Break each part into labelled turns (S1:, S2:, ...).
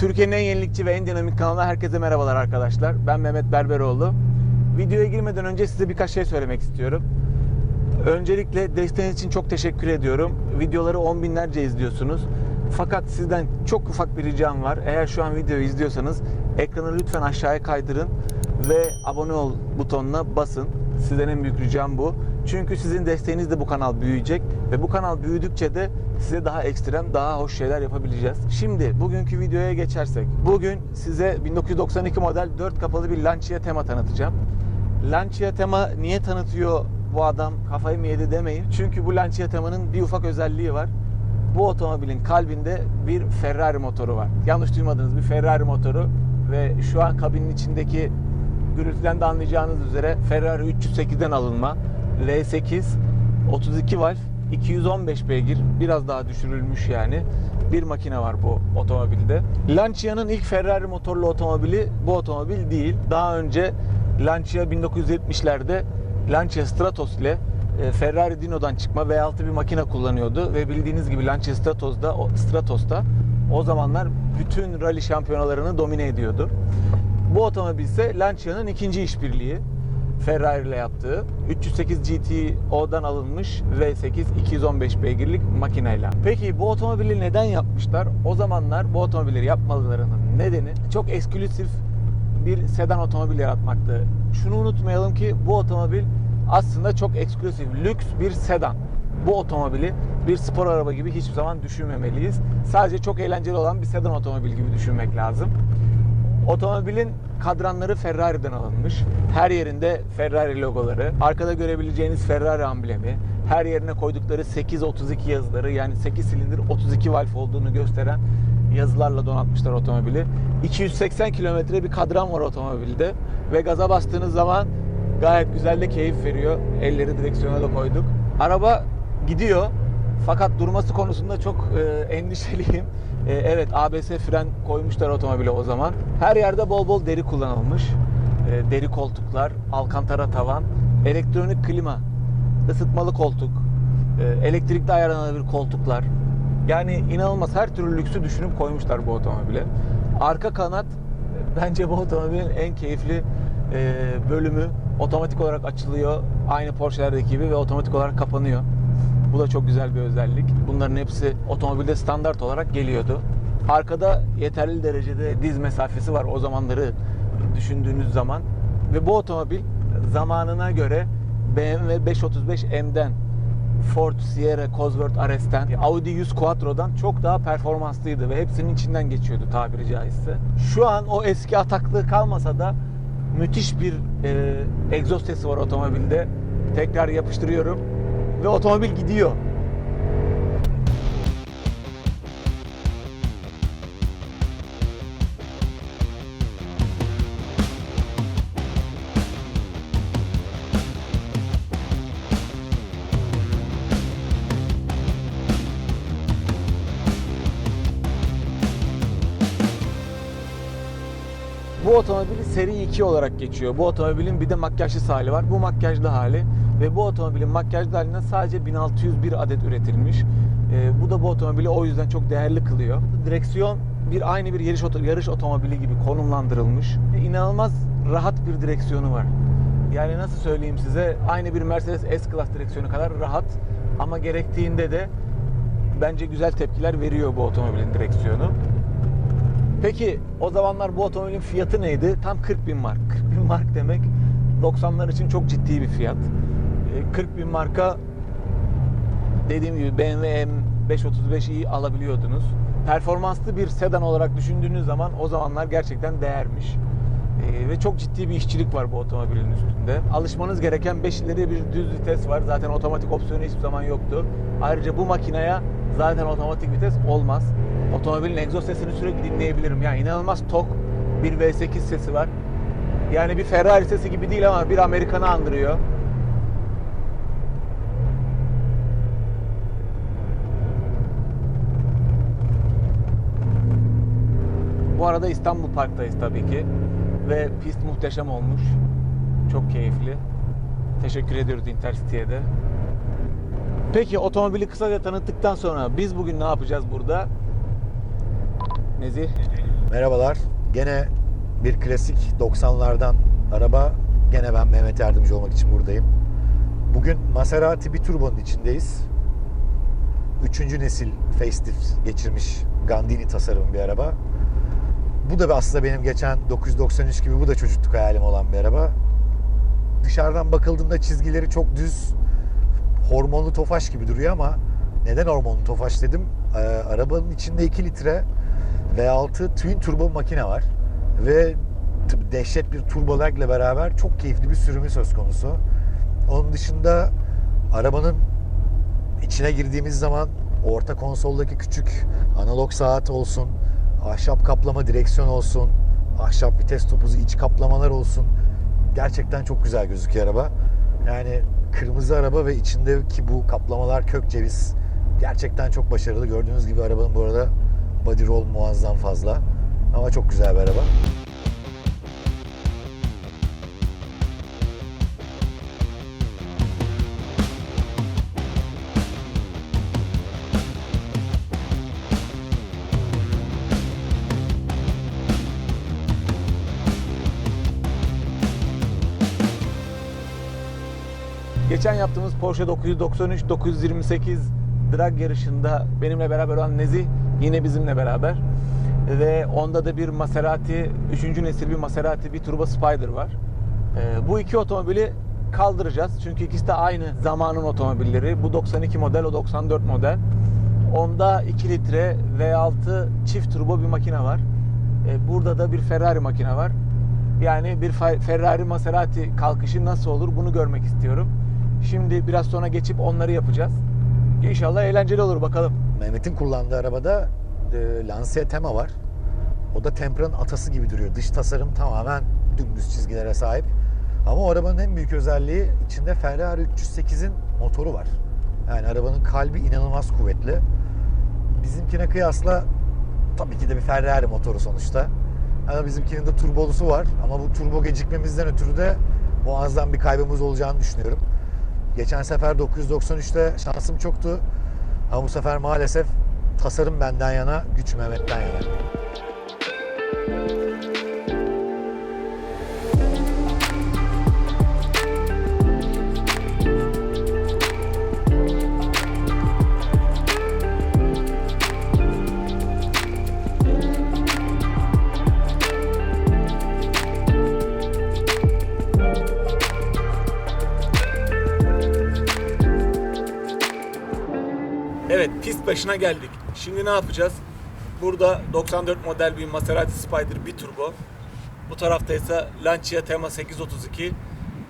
S1: Türkiye'nin en yenilikçi ve en dinamik kanalına herkese merhabalar arkadaşlar. Ben Mehmet Berberoğlu. Videoya girmeden önce size birkaç şey söylemek istiyorum. Öncelikle desteğiniz için çok teşekkür ediyorum. Videoları on binlerce izliyorsunuz. Fakat sizden çok ufak bir ricam var. Eğer şu an videoyu izliyorsanız ekranı lütfen aşağıya kaydırın ve abone ol butonuna basın. Sizden en büyük ricam bu. Çünkü sizin desteğinizle bu kanal büyüyecek ve bu kanal büyüdükçe de size daha ekstrem, daha hoş şeyler yapabileceğiz. Şimdi bugünkü videoya geçersek. Bugün size 1992 model 4 kapalı bir Lancia Tema tanıtacağım. Lancia Tema niye tanıtıyor bu adam kafayı mı yedi demeyin. Çünkü bu Lancia Tema'nın bir ufak özelliği var. Bu otomobilin kalbinde bir Ferrari motoru var. Yanlış duymadınız bir Ferrari motoru ve şu an kabinin içindeki gürültüden de anlayacağınız üzere Ferrari 308'den alınma V8 32 valf 215 beygir biraz daha düşürülmüş yani bir makine var bu otomobilde. Lancia'nın ilk Ferrari motorlu otomobili bu otomobil değil. Daha önce Lancia 1970'lerde Lancia Stratos ile e, Ferrari Dino'dan çıkma V6 bir makine kullanıyordu ve bildiğiniz gibi Lancia Stratos'da Stratos'ta o zamanlar bütün rally şampiyonalarını domine ediyordu. Bu otomobil ise Lancia'nın ikinci işbirliği. Ferrari ile yaptığı 308 GTO'dan alınmış V8 215 beygirlik makineyle. Peki bu otomobili neden yapmışlar? O zamanlar bu otomobilleri yapmalarının nedeni çok eksklusif bir sedan otomobil yaratmaktı. Şunu unutmayalım ki bu otomobil aslında çok eksklusif, lüks bir sedan. Bu otomobili bir spor araba gibi hiçbir zaman düşünmemeliyiz. Sadece çok eğlenceli olan bir sedan otomobil gibi düşünmek lazım. Otomobilin kadranları Ferrari'den alınmış. Her yerinde Ferrari logoları, arkada görebileceğiniz Ferrari amblemi, her yerine koydukları 832 yazıları yani 8 silindir 32 valf olduğunu gösteren yazılarla donatmışlar otomobili. 280 kilometre bir kadran var otomobilde ve gaza bastığınız zaman gayet güzel de keyif veriyor. Elleri direksiyona da koyduk. Araba gidiyor fakat durması konusunda çok e, endişeliyim. E, evet ABS fren koymuşlar otomobile o zaman. Her yerde bol bol deri kullanılmış. E, deri koltuklar, alkantara tavan, elektronik klima, ısıtmalı koltuk, e, elektrikli ayarlanabilir koltuklar. Yani inanılmaz her türlü lüksü düşünüp koymuşlar bu otomobile. Arka kanat e, bence bu otomobilin en keyifli e, bölümü. Otomatik olarak açılıyor. Aynı Porsche'lerdeki gibi ve otomatik olarak kapanıyor. Bu da çok güzel bir özellik. Bunların hepsi otomobilde standart olarak geliyordu. Arkada yeterli derecede diz mesafesi var o zamanları düşündüğünüz zaman. Ve bu otomobil zamanına göre BMW 535M'den Ford Sierra Cosworth RS'ten, Audi 100 Quattro'dan çok daha performanslıydı ve hepsinin içinden geçiyordu tabiri caizse. Şu an o eski ataklığı kalmasa da müthiş bir e, egzoz sesi var otomobilde. Tekrar yapıştırıyorum ve otomobil gidiyor. Bu otomobil seri 2 olarak geçiyor. Bu otomobilin bir de makyajlı hali var. Bu makyajlı hali ve bu otomobilin makyajlı halinden sadece 1601 adet üretilmiş. Ee, bu da bu otomobili o yüzden çok değerli kılıyor. Direksiyon bir aynı bir yarış, yarış otomobili gibi konumlandırılmış. İnanılmaz rahat bir direksiyonu var. Yani nasıl söyleyeyim size aynı bir Mercedes S-Class direksiyonu kadar rahat ama gerektiğinde de bence güzel tepkiler veriyor bu otomobilin direksiyonu. Peki o zamanlar bu otomobilin fiyatı neydi? Tam 40 bin mark. 40 bin mark demek 90'lar için çok ciddi bir fiyat. Ee, 40 bin marka dediğim gibi BMW M535i alabiliyordunuz. Performanslı bir sedan olarak düşündüğünüz zaman o zamanlar gerçekten değermiş. Ee, ve çok ciddi bir işçilik var bu otomobilin üstünde. Alışmanız gereken 5 ileri bir düz vites var. Zaten otomatik opsiyonu hiçbir zaman yoktu. Ayrıca bu makineye zaten otomatik vites olmaz. Otomobilin egzoz sesini sürekli dinleyebilirim. Yani inanılmaz tok bir V8 sesi var. Yani bir Ferrari sesi gibi değil ama bir Amerikan'ı andırıyor. Bu arada İstanbul Park'tayız tabii ki. Ve pist muhteşem olmuş. Çok keyifli. Teşekkür ediyoruz Intercity'ye de. Peki otomobili kısaca tanıttıktan sonra biz bugün ne yapacağız burada? Nezih?
S2: Merhabalar. Gene bir klasik 90'lardan araba. Gene ben Mehmet yardımcı olmak için buradayım. Bugün Maserati Biturbo'nun içindeyiz. Üçüncü nesil facelift geçirmiş Gandini tasarımı bir araba. Bu da aslında benim geçen 993 gibi bu da çocukluk hayalim olan bir araba. Dışarıdan bakıldığında çizgileri çok düz, hormonlu tofaş gibi duruyor ama neden hormonlu tofaş dedim? Ee, arabanın içinde 2 litre V6 twin turbo makine var ve dehşet bir turbo lag ile beraber çok keyifli bir sürümü söz konusu. Onun dışında arabanın içine girdiğimiz zaman orta konsoldaki küçük analog saat olsun, ahşap kaplama direksiyon olsun, ahşap vites topuzu iç kaplamalar olsun. Gerçekten çok güzel gözüküyor araba. Yani kırmızı araba ve içindeki bu kaplamalar kök ceviz. Gerçekten çok başarılı. Gördüğünüz gibi arabanın bu arada body roll muazzam fazla. Ama çok güzel bir araba.
S1: Geçen yaptığımız Porsche 993 928 drag yarışında benimle beraber olan Nezih yine bizimle beraber. Ve onda da bir Maserati 3. nesil bir Maserati bir Turbo Spider var. Ee, bu iki otomobili kaldıracağız. Çünkü ikisi de aynı zamanın otomobilleri. Bu 92 model, o 94 model. Onda 2 litre V6 çift turbo bir makine var. Ee, burada da bir Ferrari makine var. Yani bir Fe- Ferrari Maserati kalkışı nasıl olur bunu görmek istiyorum. Şimdi biraz sonra geçip onları yapacağız. İnşallah eğlenceli olur bakalım.
S2: Mehmet'in kullandığı arabada e, Lancia Tema var. O da Tempra'nın atası gibi duruyor. Dış tasarım tamamen dümdüz çizgilere sahip. Ama o arabanın en büyük özelliği içinde Ferrari 308'in motoru var. Yani arabanın kalbi inanılmaz kuvvetli. Bizimkine kıyasla tabii ki de bir Ferrari motoru sonuçta. Ama bizimkinin de turbolusu var. Ama bu turbo gecikmemizden ötürü de muazzam bir kaybımız olacağını düşünüyorum. Geçen sefer 993'te şansım çoktu. Ama bu sefer maalesef tasarım benden yana, güç Mehmet'ten yana.
S1: Başına geldik. Şimdi ne yapacağız? Burada 94 model bir Maserati Spider bir turbo. Bu tarafta ise Lancia Tema 832.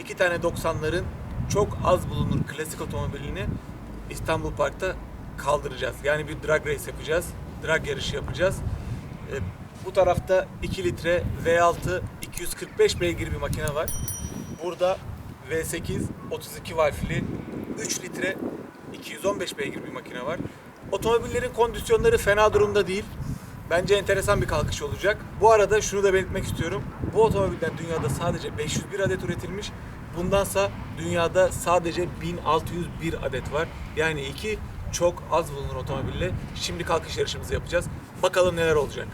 S1: İki tane 90'ların çok az bulunur klasik otomobilini İstanbul Park'ta kaldıracağız. Yani bir drag race yapacağız. Drag yarışı yapacağız. Ee, bu tarafta 2 litre V6 245 beygir bir makine var. Burada V8 32 valfli 3 litre 215 beygir bir makine var. Otomobillerin kondisyonları fena durumda değil. Bence enteresan bir kalkış olacak. Bu arada şunu da belirtmek istiyorum. Bu otomobilden dünyada sadece 501 adet üretilmiş. Bundansa dünyada sadece 1601 adet var. Yani iki çok az bulunur otomobille. Şimdi kalkış yarışımızı yapacağız. Bakalım neler olacak.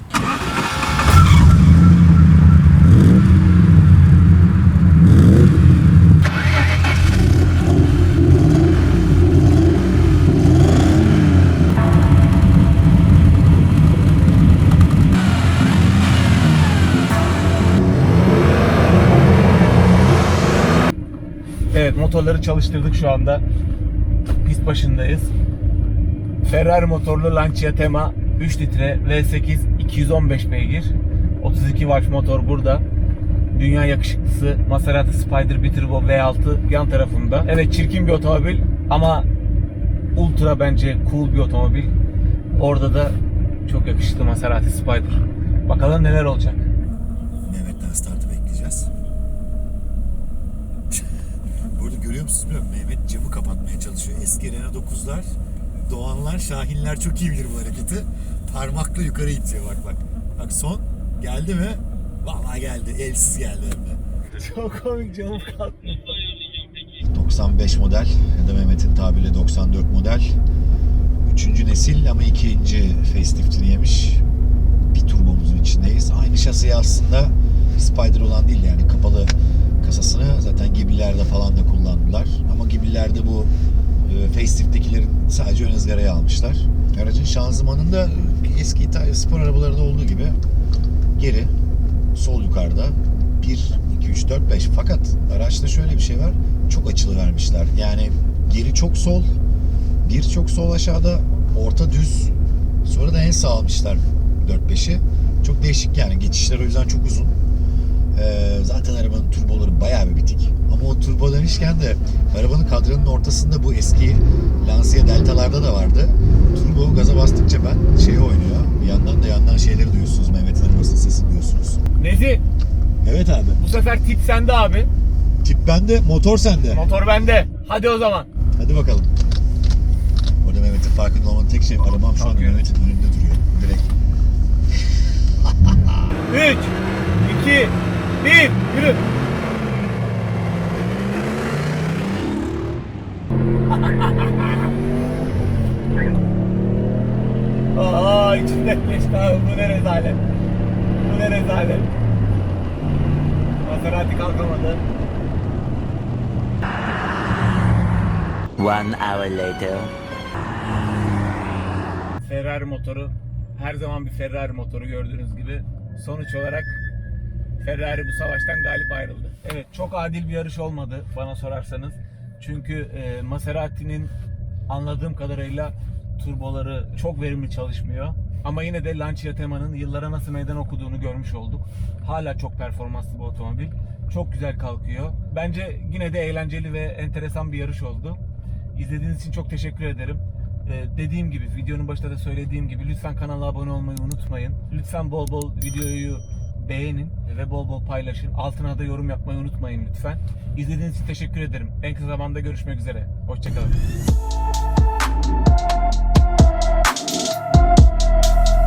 S1: Motorları çalıştırdık şu anda. Pist başındayız. Ferrari motorlu Lancia Tema 3 litre V8 215 beygir. 32 watt motor burada. Dünya yakışıklısı Maserati Spider Biturbo V6 yan tarafında. Evet çirkin bir otomobil ama ultra bence cool bir otomobil. Orada da çok yakışıklı Maserati Spider. Bakalım neler olacak.
S2: Mehmet'ten startı bekleyeceğiz. Burada görüyor musunuz bilmiyorum. Mehmet camı kapatmaya çalışıyor. Eski Renault 9'lar, Doğanlar, Şahinler çok iyi bilir bu hareketi. Parmakla yukarı itiyor bak bak. Bak son geldi mi? Vallahi geldi. Elsiz geldi hem de.
S1: Çok komik canım kalktı.
S2: 95 model ya da Mehmet'in tabiriyle 94 model. Üçüncü nesil ama ikinci facelift'ini yemiş. Bir turbomuzun içindeyiz. şasiye aslında Spider olan değil yani kapalı kasasını zaten Gibi'lerde falan da kullandılar. Ama Gibi'lerde bu e, facelif'tekilerin sadece ön ızgarayı almışlar. Aracın şanzımanında e, eski İtalya spor arabalarında olduğu gibi geri sol yukarıda 1, 2, 3, 4, 5 fakat araçta şöyle bir şey var çok açılı vermişler. Yani geri çok sol bir çok sol aşağıda orta düz. Sonra da en sağ almışlar 4-5'i çok değişik yani geçişler o yüzden çok uzun Ee, zaten arabanın turboları bayağı bir bitik ama o turbo demişken de arabanın kadranın ortasında bu eski Lancia Delta'larda da vardı turbo gaza bastıkça ben şey oynuyor bir yandan da yandan şeyleri duyuyorsunuz Mehmet'in arabasının sesini duyuyorsunuz
S1: Nezi
S2: Evet abi.
S1: bu sefer tip sende abi.
S2: Tip bende, motor sende.
S1: Motor bende. Hadi o zaman.
S2: Hadi bakalım. Orada Mehmet'in farkında olmanın tek şey arabam şu anda
S1: Kalkıyor.
S2: Mehmet'in önünde duruyor. Direkt.
S1: 3, 2, 1, yürü. Aa içinden geçti abi bu ne rezalet. Bu ne rezalet. Maserati kalkamadı.
S3: One hour later.
S1: Ferrari motoru her zaman bir Ferrari motoru gördüğünüz gibi sonuç olarak Ferrari bu savaştan galip ayrıldı. Evet çok adil bir yarış olmadı bana sorarsanız. Çünkü e, Maserati'nin anladığım kadarıyla turboları çok verimli çalışmıyor. Ama yine de Lancia Tema'nın yıllara nasıl meydan okuduğunu görmüş olduk. Hala çok performanslı bir otomobil. Çok güzel kalkıyor. Bence yine de eğlenceli ve enteresan bir yarış oldu. İzlediğiniz için çok teşekkür ederim. Ee, dediğim gibi videonun başında da söylediğim gibi lütfen kanala abone olmayı unutmayın. Lütfen bol bol videoyu beğenin ve bol bol paylaşın. Altına da yorum yapmayı unutmayın lütfen. İzlediğiniz için teşekkür ederim. En kısa zamanda görüşmek üzere. Hoşçakalın.